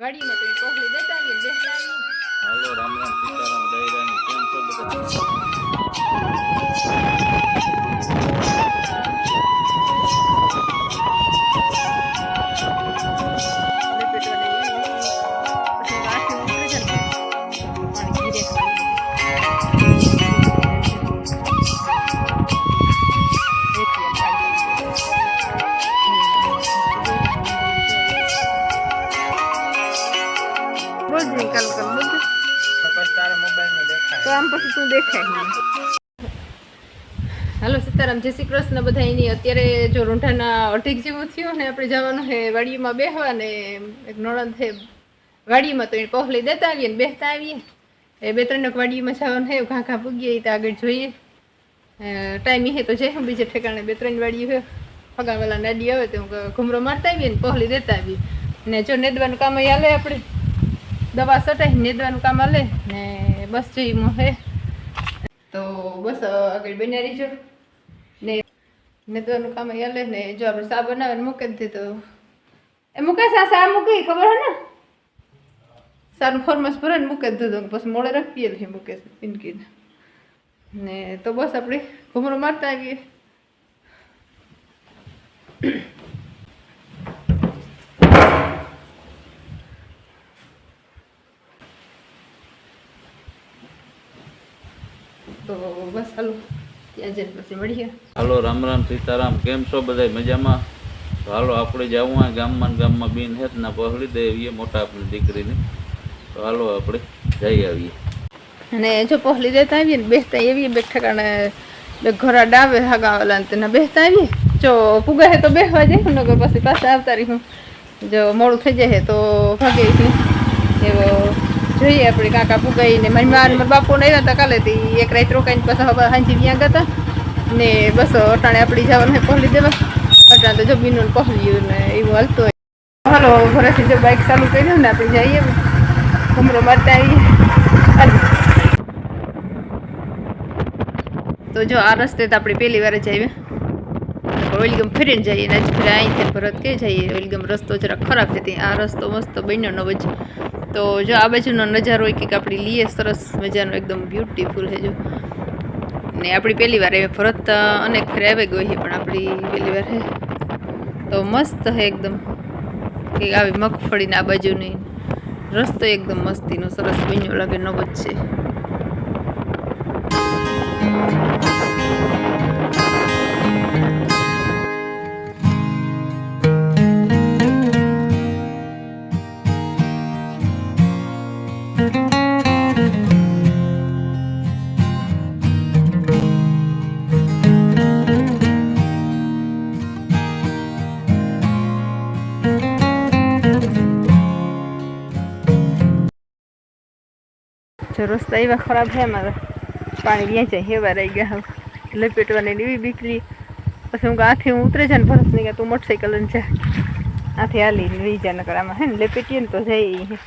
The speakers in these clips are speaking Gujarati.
વાડીમાં તો કોકલી દેતા આવીએ બેસતા હાલો, રામ રામ, સીતારામ, જય રામ કેમ છો બધા? જય શ્રી કૃષ્ણ બધા એની અત્યારે જો રૂંઢાના અઢીક જેવું થયું ને આપણે જવાનું છે વાડીમાં બેહવા ને એક નણંદ છે વાડીમાં તો એને પહોલી દેતા આવીએ ને બેસતા આવીએ. એ બે ત્રણ વાડીમાં જવાનું છે ઘા ઘા પૂગીએ તો આગળ જોઈએ. ટાઈમ હે તો જઈ બીજે ઠેકાણે બે ત્રણ વાડી છે ફગાવાલા નાડી આવે તો ઘૂમરો મારતા આવીએ ને પહોલી દેતા આવીએ. ને જો નેદવાનું કામ હાલે આપણે. દવા સટાઈ નેદવાનું કામ હાલે ને બસ જઈ હે. તો બસ આગળ બન્યા રહીજો. નેદવાનું કામ અહીંયા લે ને. જો આપણે સા બનાવીને મૂકે મૂકી દીધો એ મૂકે સા સા મૂકી, ખબર હે ને? સારું ફોર્મસ ભરાય ને મૂકી દીધું પછી મોડે રાખીએ છે મૂકે પિનકીને. ને તો બસ આપણે ઘૂમરો મારતા આવીએ. તો બસ હાલો. ત્યાં પછી મળીએ હાલો રામ રામ સીતારામ કેમ છો બધા મજામાં? તો હાલો આપણે જવું આ ગામમાં ગામમાં બેન હેત ના પહોળી દેવીએ મોટા આપણી દીકરીને. તો હાલો આપણે જઈ આવીએ. અને જો પહોળી દેતા આવીએ ને બેસતા આવીએ બે ઠેકાણે બે ઘોડા ડાવે હગાવેલા ને તેના બેસતા આવીએ. જો પુગા હે તો બેસવા જાય નગર પછી પાછા આવતા રહી હું જો મોડું થઈ જાય તો ભાગે એવો જોઈએ આપણે કાકા પુગાઈને. મારી માર મારા બાપુને આવ્યા હતા કાલે થી એક રાત રોકાઈને પાછા હવે હાંજી ત્યાં ગયા હતા. ને બસ અટાણે આપણી જવાનું પહોંચી દેવા. અટાણે તો જો બીનું પહોલ્યું ને એવું હાલતું હોય. હાલો ઘરેથી જો બાઇક ચાલુ કર્યું ને આપણે જઈએ ઘૂમરો મારતા આવીએ. તો જો આ રસ્તે તો આપણે પહેલી વાર જ આવ્યા. ઓઇલગમ ફરીને જઈએ ને આજ ફરી અહીંથી ભરત કે જઈએ. ઓઇલગમ રસ્તો જરા ખરાબ છે આ રસ્તો મસ્ત બન્યો નવો જ. તો જો આ બાજુનો નજારો હોય એક આપણે લઈએ સરસ મજાનો એકદમ બ્યુટીફુલ છે જો. ને આપણી પહેલી વાર ફરત અનેક ફેર આવી ગઈ છે પણ આપણી પહેલી વાર હે તો મસ્ત છે એકદમ. કે આવી મગફળીને આ બાજુની રસ્તો એકદમ મસ્તીનો, સરસ બન્યો લાગે નવો જ છે. જો રસ્તા એવા ખરાબ છે, મારા પાણી વ્યાં જાય હેવા રહી ગયા. લપેટવાની ને એવી બીકલી પછી હું આથી હું ઉતરે છે ને ભરત નહીં તું મોટરસાઇકલ લઈને જા. આથી હાલી લઈ જા, નકર આમાં હે ને લપેટીએ ને તો જાય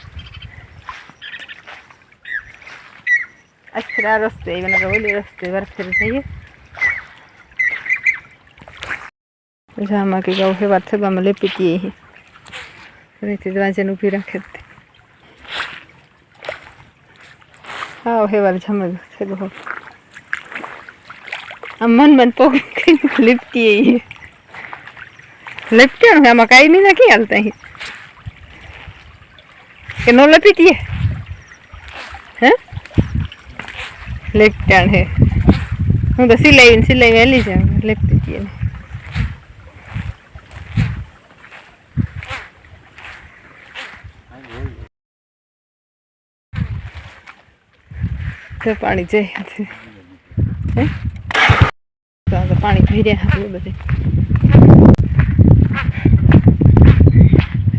અચ્છા આ રસ્તે આવ્યા, નકર ઓલી રસ્તે વરફેર જઈએ. જામાં કે ગૌ હે વાત છે હેવા લેપી લપેટીએ ફરીથી વાંચન ઊભી રાખે જ તે. હા હેવાર જમલ છે આમ મન મન પોગ લીપતી લીપતી ને આમાં કાંઈ નહીં નાખી હાલતા અહીં? કે નો લપીટીએ હે? લેપટાણ હે. હું તો સિલાઈ ને સિલાઈ વહેલી જાઉં લેપતી ને તો પાણી જાય હે? તો પાણી ભર્યા હતું બધે.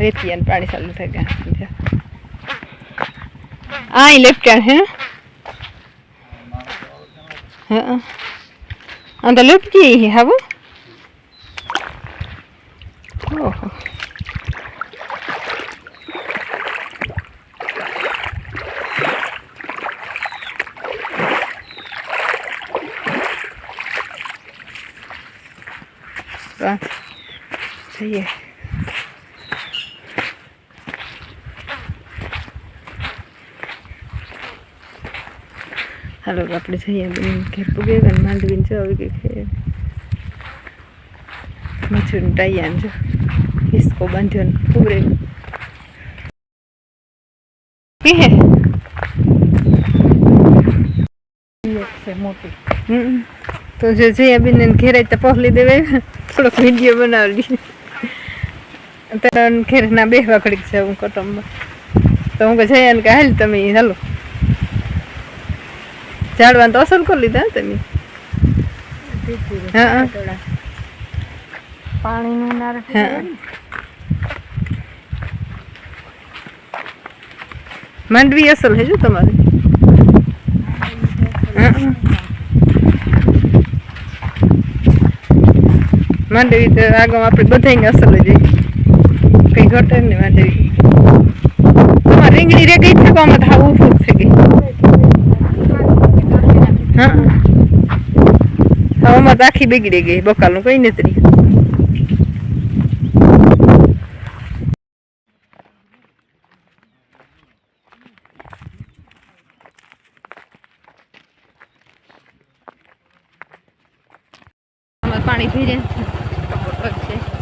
રેતી અને પાણી ચાલુ થઈ ગયા આ લેફ્ટ હે? હા આ લેફ્ટ હે હાવો ઓહો બસ જઈએ હાલો આપણે જઈએ બેન ઘેર પૂગે અને માંડવીને જો આવી ગઈ છે મજૂર ટાઈયાન જો હિસ્કો બાંધ્યો ને પૂરે. હે. છે મોટી. તો જો જયા બેન ઘેરે તો પહોલી દેવાય. થોડોક વીડિયો બનાવલી તને ઘેર ના બેહવા ઘડીક છે હું કટમમાં. તો હું કે જયા કે હાલ તમે હાલો. ઝાડવાન તો અસર કરી લીધા તમે. હા, હા. પાણીનું માંડવી અસલ હે જો તમારી. માંડવી તો આગળ આપણે બધાને અસલ જ કઈ ઘટે ને માંડવી. તમારે રીંગણી રે ગઈ થવામાં તો આવું ઊભું થઈ ગઈ હવામાં તો આખી બગડી ગઈ બકાલનું કઈ નથી. પાણી જાય છે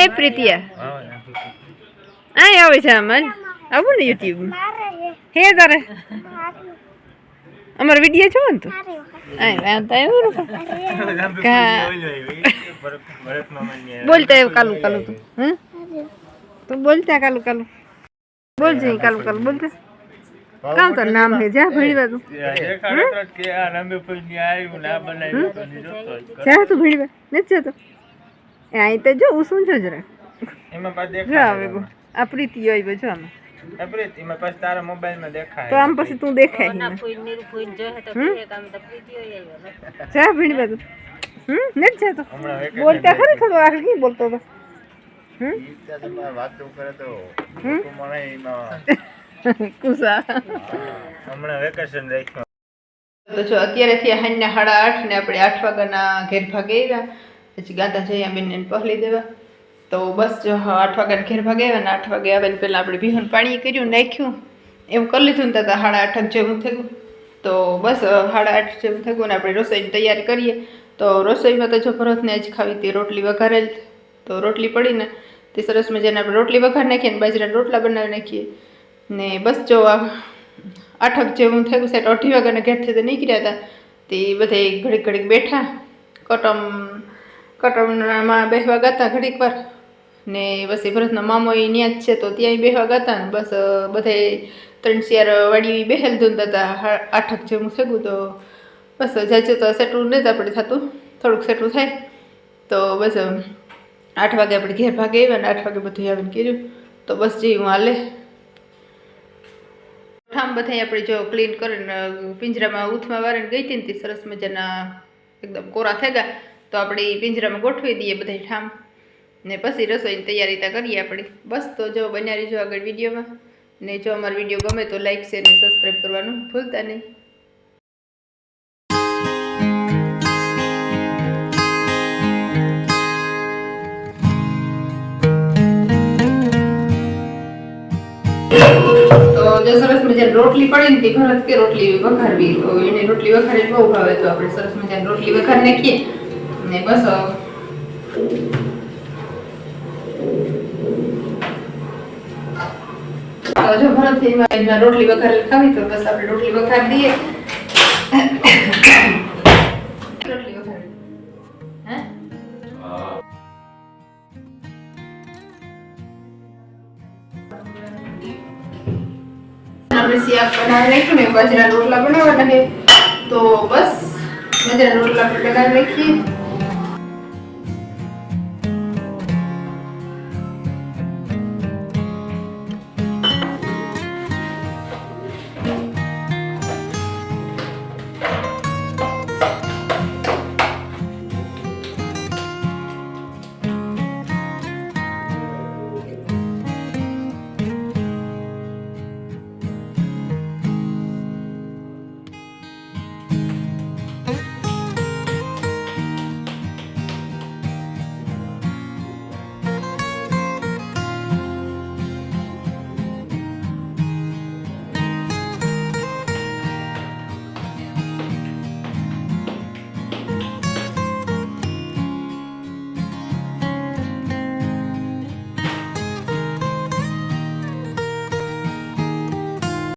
એ પ્રીતિયા. આ આવે છે અમન આવું ને યુટ્યુબ હે તારે. અમારો વીડિયો છો ને તું. બોલતા એવું કાલું કાલું તું. હમ? તું બોલતા કાલું કાલું. બોલ જઈ કાલું કાલું. બોલતા કામ તો નામ હે? જા ભણવા તું. જા તું ભણવા. નથી જતો. એ અહીં તો જો શું છો જરા જો આવે ગો આ પ્રીતિ આવી જો આમાં. તો આમ પછી તું દેખાય હિના. હમ? જા. ભીણી તું હમ? નથી જતો બોલતા ખરી થોડું આગળ કેમ બોલતો હતો હમ? હમ? કુસા. હમણાં વેકેશન રાખ્યું. તો જો અત્યારે થયા હાંજના સાડા આઠ ને આપણે આઠ વાગ્યાના ઘેર ભાગે આવ્યા. પછી ગાતા જઈ બેન ને પહલી દેવા. તો બસ જો આઠ વાગ્યા ઘેર ભાગે આવ્યા ને આઠ વાગે આવે ને પહેલાં આપણે બિહન પાણી કર્યું, નાખ્યું. એવું કરી લીધું ને તો સાડા આઠ જેવું થયું. તો બસ સાડા આઠ જેવું થયું ને આપણે રસોઈની તૈયારી કરીએ. તો રસોઈમાં તો જો ભરતને જ ખાવી હતી રોટલી વઘારેલ. તો રોટલી પડીને તે સરસ મજાને આપણે રોટલી વઘાર નાખીએ ને બાજરાના રોટલા બનાવી નાખીએ. ને બસ જો આ આઠક જેવું થયું તો અઢી વાગ્યાના ઘેરથી તો નીકળ્યા હતા. તે બધે ઘડીક ઘડીક બેઠા, કટમ કટમમાં બેસવા ગાતા ઘડીક વાર. ને બસ એ ભરતનો મામો એ ત્યાં જ છે તો ત્યાંય બેસવા ગાતા ને બસ બધાય ત્રણ ચાર વાડી બેહેલ ધૂંધતા હતા. આઠક જેવું થયું તો બસ જાજુ તો સેટું નહીં આપણે થતું. થોડુંક સેટું થાય. તો બસ આઠ વાગે આપણે ઘેર ભાગે આવ્યા ને આઠ વાગે બધું આવીને કર્યું. તો બસ જે હું હાલે. ઠામ બધા આપણે જો ક્લીન કરીને પિંજરામાં ઉથમાં વારીને ગઈ હતી ને તે સરસ મજાના, એકદમ કોરા થઈ ગયા તો આપણે પિંજરામાં ગોઠવી દઈએ બધા ઠામ. ને પછી રસોઈની તૈયારી ત્યાં કરીએ આપણે. બસ તો જો બન્યા રહીજો આગળ વિડીયોમાં. ને જો અમારો વીડિયો ગમે તો લાઈક, શેર ને સબસ્ક્રાઈબ કરવાનું ભૂલતા નહીં. તો સરસ મજાની રોટલી પડી ને તે ભરત કે રોટલી વઘારવી. એને રોટલી વઘારી બહુ ભાવે તો આપણે સરસ મજાની રોટલી વઘાર નાખીએ. ને બસ જો ભરત રોટલી વઘારેલી ખાવી તો બસ આપણે રોટલી વઘારી દઈએ. રોટલી બનાવી નાખ્યું ને બાજરા રોટલા બનાવવાના છે. તો બસ બાજરા રોટલા આપણે બનાવી નાખીએ.